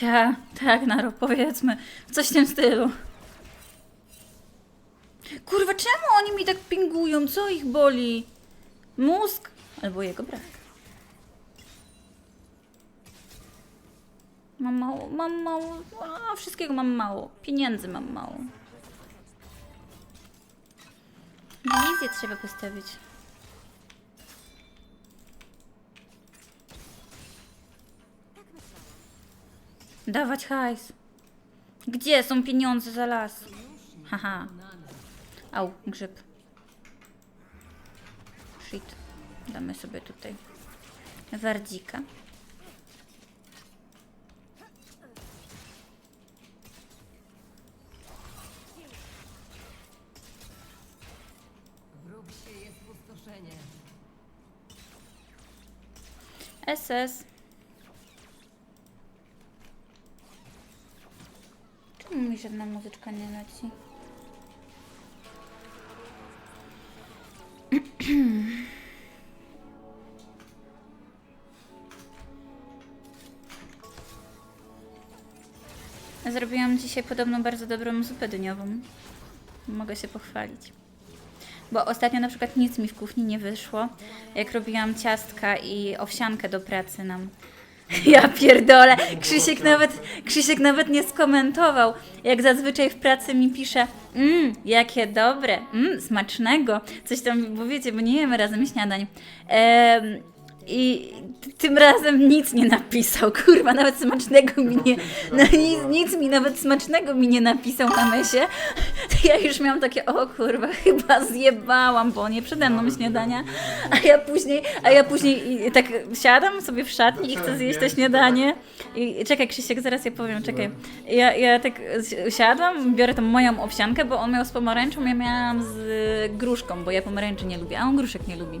Tak, tak, Naro, powiedzmy. Coś w tym stylu. Kurwa, czemu oni mi tak pingują? Co ich boli? Mózg? Albo jego brak. Mam mało, mam mało, a, wszystkiego mam mało. Pieniędzy mam mało. Wizję trzeba postawić. Dawać hajs. Gdzie są pieniądze za las? Haha. Au, grzyb. Shit. Damy sobie tutaj wardzika. SS. Czemu mi żadna muzyczka nie leci? Zrobiłam dzisiaj podobno bardzo dobrą zupę dyniową. Mogę się pochwalić. Bo ostatnio na przykład nic mi w kuchni nie wyszło, jak robiłam ciastka i owsiankę do pracy nam. Ja pierdolę, Krzysiek nawet, Krzysiek nawet nie skomentował, jak zazwyczaj w pracy mi pisze mmm, jakie dobre, mmm, smacznego, coś tam, bo wiecie, bo nie jemy razem śniadań. Em, I tym razem nic nie napisał, kurwa, nawet smacznego mi nie, no, nic, nic mi nawet smacznego mi nie napisał na mesie. To ja już miałam takie, o kurwa, chyba zjebałam, bo nie przede mną śniadania, a ja później, a ja później i tak siadam sobie w szatni i chcę zjeść to śniadanie. I czekaj, Krzysiek, zaraz ja powiem, czekaj. Ja, ja tak siadam, biorę tą moją owsiankę, bo on miał z pomarańczą, ja miałam z gruszką, bo ja pomarańczy nie lubię, a on gruszek nie lubi.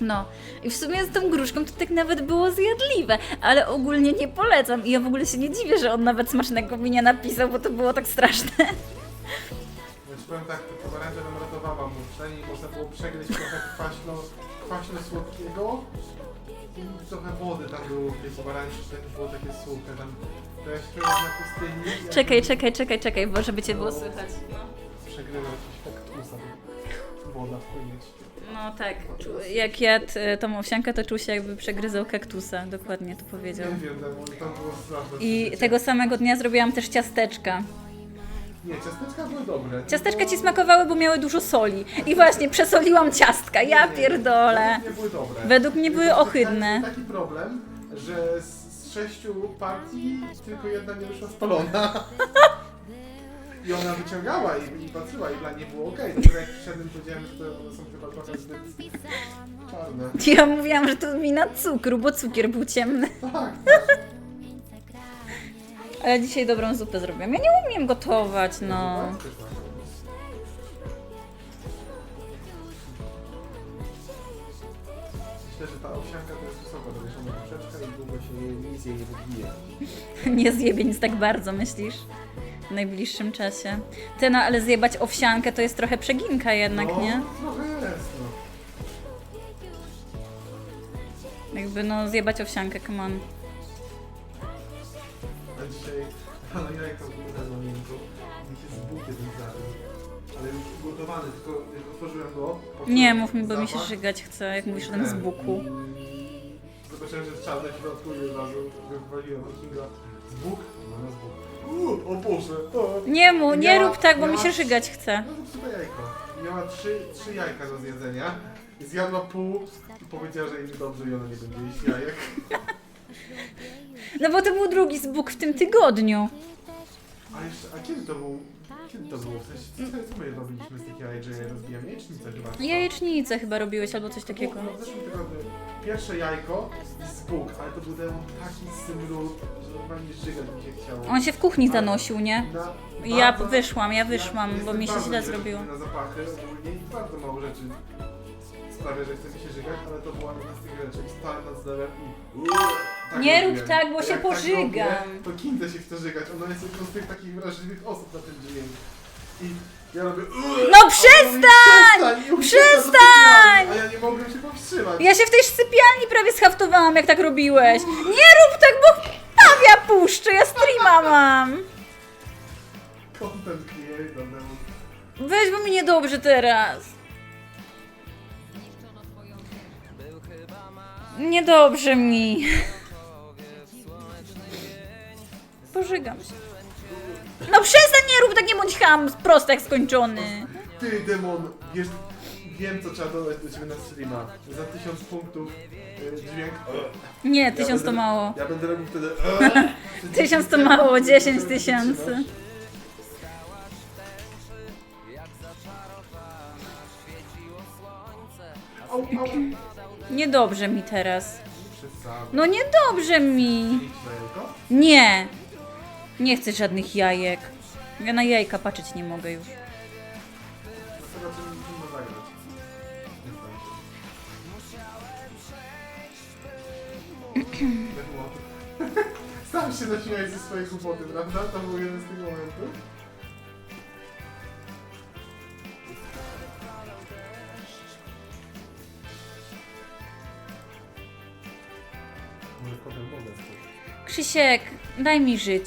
No, i w sumie z tą gruszką to tak nawet było zjadliwe, ale ogólnie nie polecam i ja w ogóle się nie dziwię, że on nawet smacznego mi nie napisał, bo to było tak straszne. Powiem tak, to pomarańcza nam ratowała, bo przynajmniej można było przegryźć trochę kwaśno, kwaśno-słodkiego i trochę wody tam było w tej pomarańczy, że było takie suche, tam to jeszcze na pustyni. Czekaj, czekaj, czekaj, czekaj, bo żeby cię było słychać. Przegrywa jakiś kaktusa, woda wpłynieć. No tak, czu- jak jadł e, tą owsiankę, to czuł się jakby przegryzał kaktusa, dokładnie to powiedział. Nie wiem, tam, tam było straszne. I przeżycie. tego samego dnia zrobiłam też ciasteczka. Nie, ciasteczka były dobre. Ciasteczka ci smakowały, bo miały dużo soli. I właśnie, przesoliłam ciastka, ja pierdolę. Nie były dobre. Według mnie były Tylko ohydne. Taki, taki problem, że z, z sześciu partii tylko jedna nie wyszła spalona. I ona wyciągała i, i patrzyła i dla niej było okej. Dopiero jak przyszedłem powiedziałem, że to one są chyba trochę zbyt czarne. Ja mówiłam, że to wina cukru, bo cukier był ciemny. Tak, tak. Ale dzisiaj dobrą zupę zrobiłam. Ja nie umiem gotować, no. Myślę, że ta owsianka to jest wysoko dowieszona poprzeczka i długo się jej, nic jej nie wybije. Nie zjebie nic tak bardzo, myślisz? W najbliższym czasie. Ty no, ale zjebać owsiankę to jest trochę przeginka jednak, no, nie? trochę jest, no. Jakby no zjebać owsiankę, come on. Dzisiaj rano wyglądały na miękko i się z zdarzył. Ale już ugotowany, tylko jak otworzyłem go... Nie mów mi, bo mi się żygać chce, jak mówisz o tym z buku. Zobaczyłem, że czarne w środku i od razu wywaliłem od Kinga z buk. No, no z buk. Uuu, o Boże! O. Nie mu, nie Miała- rób tak, bo mi miała się żygać chce. No to super jajko. Miała trzy, trzy jajka do zjedzenia. I zjadła pół i powiedziała, że jej dobrze i ona nie będzie jeść jajek. No bo to był drugi z buk w tym tygodniu. A jeszcze, a kiedy to był? Kiedy to było? W sensie, co, co my robiliśmy z tych jajek, że je rozbijamy? Jajecznicę chyba. Jajecznicę chyba robiłeś albo coś takiego. Było W zeszłym tygodniu pierwsze jajko i z bóg, ale to był ten taki zmród, że normalnie żygać mi się chciało. On się w kuchni zanosił, nie? Na, Ja bardzo- wyszłam, ja wyszłam, bo jestem mi się bardzo źle wrażliwy zrobiło. na zapachy ogólnie i bardzo mało rzeczy sprawia, że chce mi się żygać, ale to była jedna z tych rzeczy. Stałem nad zlewem i... Tak Nie rób tak, bo się jak pożygam. Tak robię, to Kindze się chce żygać, ona jest jedną z tych takich wrażliwych osób na tym dźwięk. I ja robię... No a ona mówi, przestań! I ucieka do Przestań! A ja nie mogłem się powstrzymać. Ja się w tej sypialni prawie schaftowałam, jak tak robiłeś. Nie rób tak, bo ja puszczę, ja streama mam. Content creator, demon. Weź, bo mi niedobrze teraz. Niedobrze mi. Pożygam się. No przestań, nie rób tak, nie bądź ham, prostek skończony. Ty, demon, wiesz, wiem co trzeba dodać do ciebie na streama. Za tysiąc punktów y, dźwięk. Nie, tysiąc to będę- mało. Ja będę robił wtedy. Tysiąc to mało, dziesięć tysięcy. Au, au. Niedobrze mi teraz. Przesadzam. No niedobrze mi. Idź na jajko? Nie. Nie chcę żadnych jajek. Ja na jajka patrzeć nie mogę już. No zobaczymy, musimy zagrać. Demon. Sam się zaśmiałeś ze swojej głupoty, prawda? To był jeden z tych momentów. Może potem mogę Krzysiek, daj mi żyć.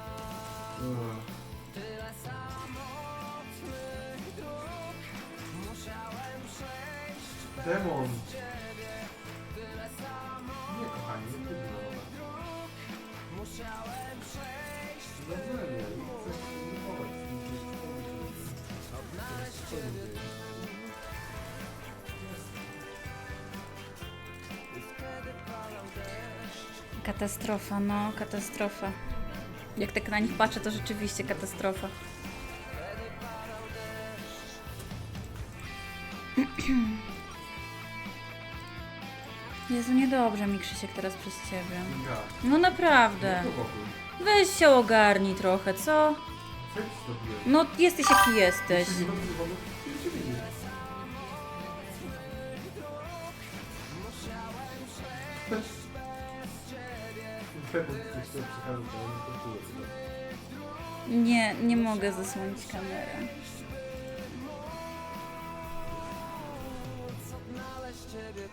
Chyba spałem. No. Ach. Demon! Nie, kochani, nie ty Dobrze, nie. Chcesz spróbować. Katastrofa, no, katastrofa. Jak tak na nich patrzę, to rzeczywiście katastrofa. Jezu, niedobrze mi Krzysiek teraz przez ciebie. No naprawdę. No. Weź się ogarnij trochę, co? No jesteś jaki jesteś. Nie. Nie mogę zasłonić kamery.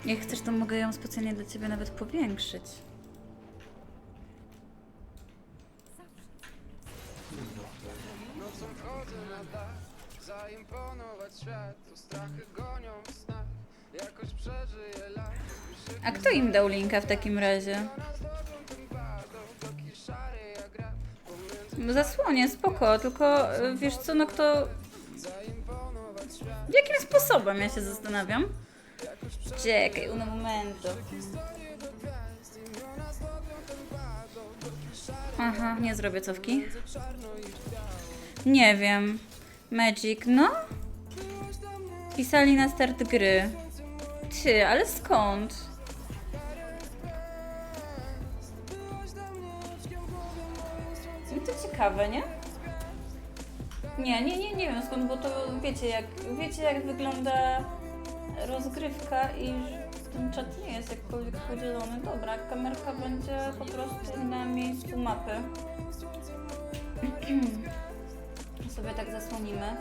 Jak chcesz, to mogę ją specjalnie dla ciebie nawet powiększyć. A kto im dał linka w takim razie? Zasłonię, spoko, tylko y, wiesz co, no kto... Jakim sposobem, ja się zastanawiam? Czekaj, uno momento. Aha, nie zrobię cofki. Nie wiem. Magic, no? Pisali na start gry. Ty, ale skąd? Ciekawe, nie? Nie, nie, nie, nie wiem skąd, bo to wiecie jak, wiecie jak wygląda rozgrywka i ten czat nie jest jakkolwiek podzielony. Dobra, kamerka będzie po prostu na miejscu mapy. Sobie tak zasłonimy.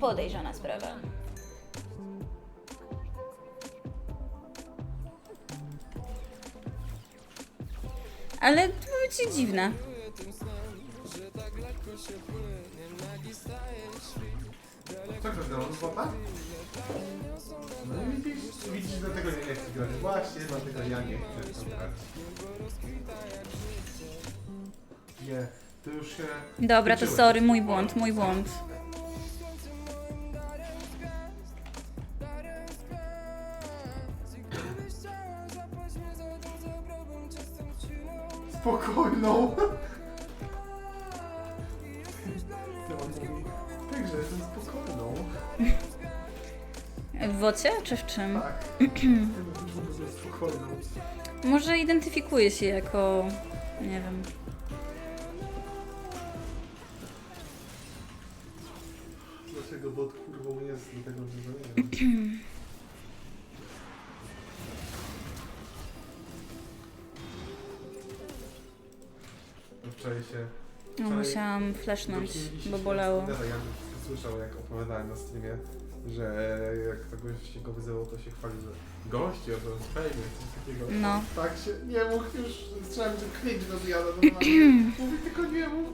Podejrzana sprawa. Ale to będzie dziwne. Co to demon? Złota? No i widzisz, widzisz, dlatego nie chcę grać. Właśnie, dlatego ja nie chcę w to grać. Nie, to już się... Dobra, to sorry, mój błąd, mój błąd. Spokojną! Także jestem spokojną. W wocie czy w czym? Tak. Spokojną. Może identyfikuje się jako. Nie wiem. Wczoraj się... No, wczoraj musiałam flashnąć, bo się bolało. Spidera. Ja słyszał, jak opowiadałem na streamie, że jak kogoś się go wyzywał, to się chwalił, że goście, to jest fajnie, coś takiego. No. Tak się, nie mógł już, słyszałem, że cringe rozjada normalnie. Mówi tylko nie mów,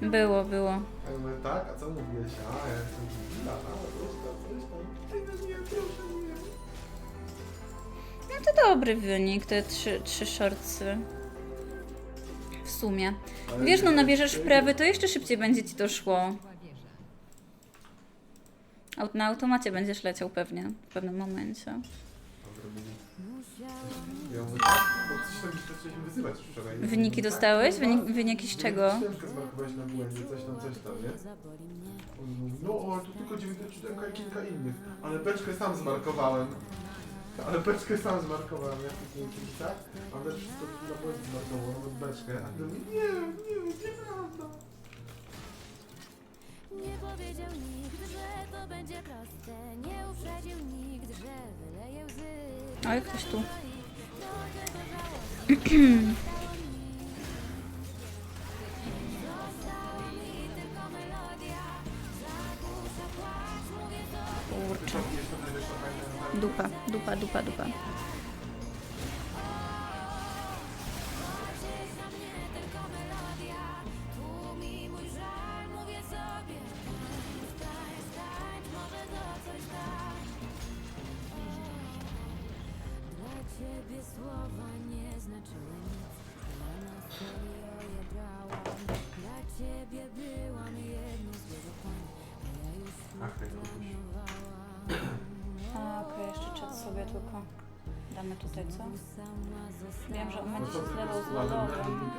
nie. Było, było. Ja mówię, tak, a co mówiłeś? A, ja jestem gila, a, coś tam, coś tam. Ej, no nie, proszę, nie. No to dobry wynik, te trzy, trzy shortsy. W sumie. Wiesz, no nabierzesz wprawy, to jeszcze szybciej będzie ci to szło. Aut- Na automacie będziesz leciał pewnie w pewnym momencie. Ja mówię, tak, bo coś tam jeszcze zaczęliśmy wyzywać już wczoraj. Wyniki dostałeś? Wynik, wyniki z czego? Ścieżkę zmarkowałeś na błędzie, coś tam, coś tam, nie? On mówi, no tu tylko 97 i kilka innych, ale beczkę sam zmarkowałem. Ale beczkę sam zmarkowałem, ja później mówię, tak? Ale wszystko na błędzie zmarkował, nawet beczkę. A ty mówi, nie, nie, nieprawda. Nie powiedział nikt, że to będzie proste. Nie uprzedził nikt, że wyleje łzy. Oj, ktoś tu. Kurczę. Jest to fajna Dupa, dupa, dupa, dupa. Tylko. Damy tutaj co? Wiem, że on będzie się zlewał z lodowym.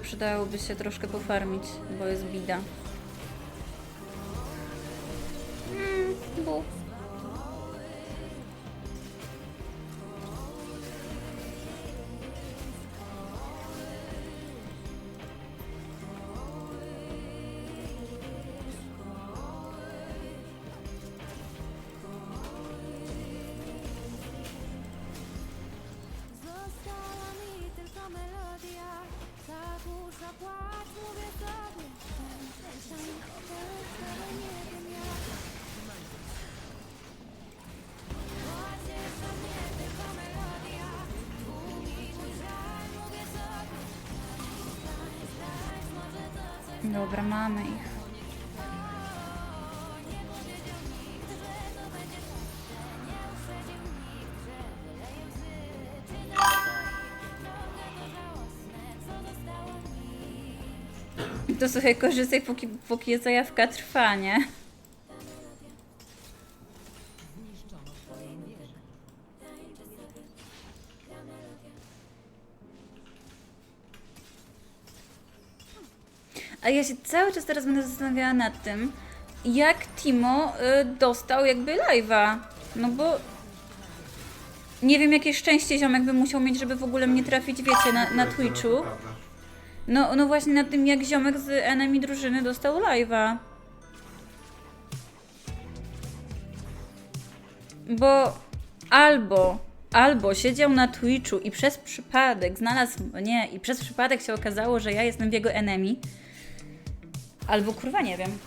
Przydałoby się troszkę pofarmić, bo jest bida. Co zostało mi To sobie korzystaj, póki, póki zajawka trwa, nie? A ja się cały czas teraz będę zastanawiała nad tym, jak Timo y, dostał jakby live'a. No bo nie wiem, jakie szczęście ziomek by musiał mieć, żeby w ogóle mnie trafić, wiecie, na, na Twitchu. No, no właśnie nad tym, jak ziomek z enemy drużyny dostał live'a. Bo albo, albo siedział na Twitchu i przez przypadek znalazł mnie i przez przypadek się okazało, że ja jestem w jego enemy. Albo kurwa nie wiem.